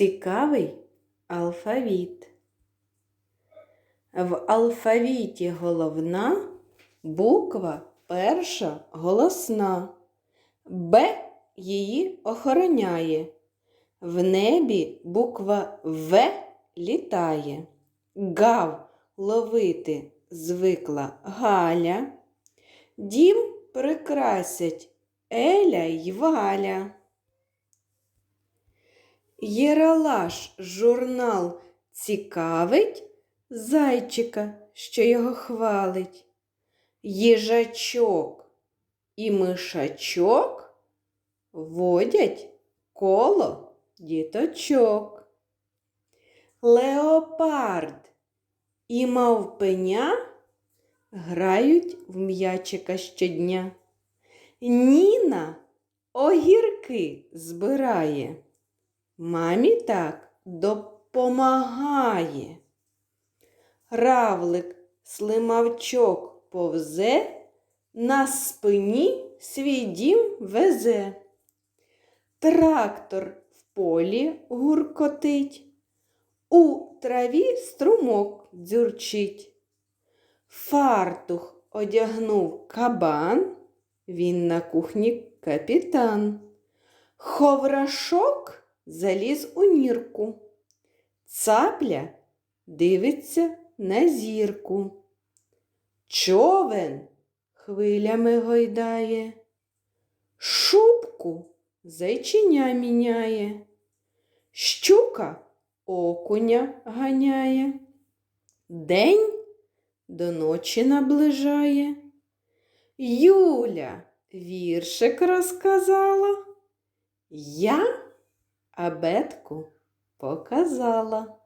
Цікавий алфавіт. В алфавіті головна буква перша голосна. Б її охороняє. В небі буква В літає. Гав ловити звикла Галя. Дім прикрасять Еля й Валя. Єралаш журнал цікавить зайчика, що його хвалить. Їжачок і мишачок водять коло діточок. Леопард і мавпеня грають в м'ячика щодня. Ніна огірки збирає. Мамі так допомагає. Равлик слимавчок повзе, на спині свій дім везе. Трактор в полі гуркотить, у траві струмок дзюрчить. Фартух одягнув кабан, він на кухні капітан. Ховрашок заліз у нірку. Цапля дивиться на зірку. Човен хвилями гойдає, шубку зайчиня міняє, щука окуня ганяє, день до ночі наближає. Юля віршик розказала, я абетку показала.